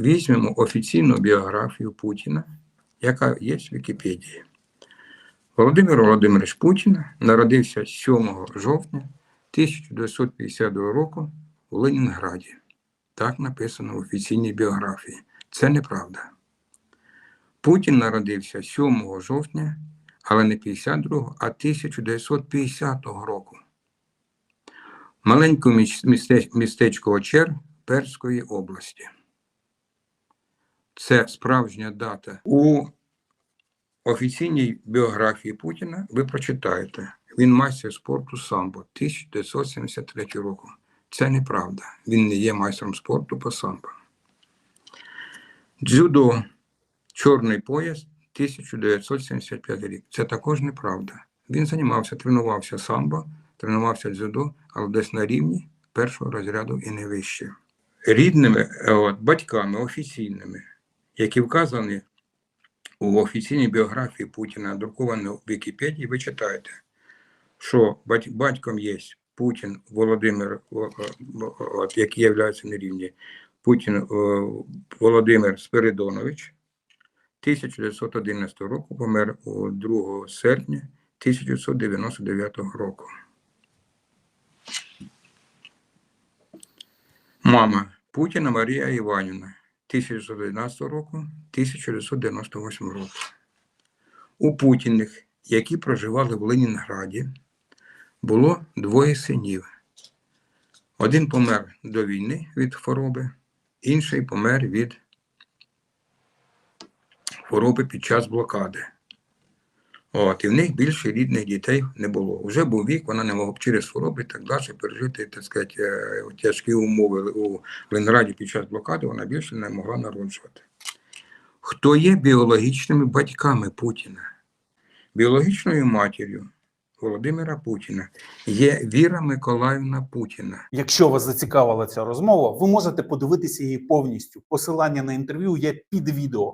Візьмемо офіційну біографію Путіна, яка є в Вікіпедії. Володимир Володимирович Путін народився 7 жовтня 1952 року у Ленінграді. Так написано в офіційній біографії. Це неправда. Путін народився 7 жовтня, але не 52, а 1950 року. Місте- містечко Очер Перської області. Це справжня дата. У офіційній біографії Путіна ви прочитаєте. Він майстер спорту самбо 1973 року. Це неправда. Він не є майстром спорту по самбо. Дзюдо, чорний пояс 1975 рік. Це також неправда. Він займався, тренувався самбо, тренувався дзюдо, але десь на рівні першого розряду і не вище. Рідними е, от, батьками офіційними, які вказані у офіційній біографії Путіна, друкованій у Вікіпедії, ви читаєте, що батьком є Путін Володимир, який є на рівні, Путін Володимир Спиридонович, 1911 року помер 2 серпня 1999 року. Мама Путіна Марія Іванівна 1911 року, 1998 року. У Путіних, які проживали в Ленінграді, було двоє синів. Один помер до війни від хвороби, інший помер від хвороби під час блокади. От, і в них більше рідних дітей не було. Вже був вік, вона не могла б через хвороби і так далі пережити так сказати, е, тяжкі умови у Ленграді під час блокади, вона більше не могла народжувати. Хто є біологічними батьками Путіна? Біологічною матір'ю Володимира Путіна є Віра Миколаївна Путіна. Якщо вас зацікавила ця розмова, ви можете подивитися її повністю. Посилання на інтерв'ю є під відео.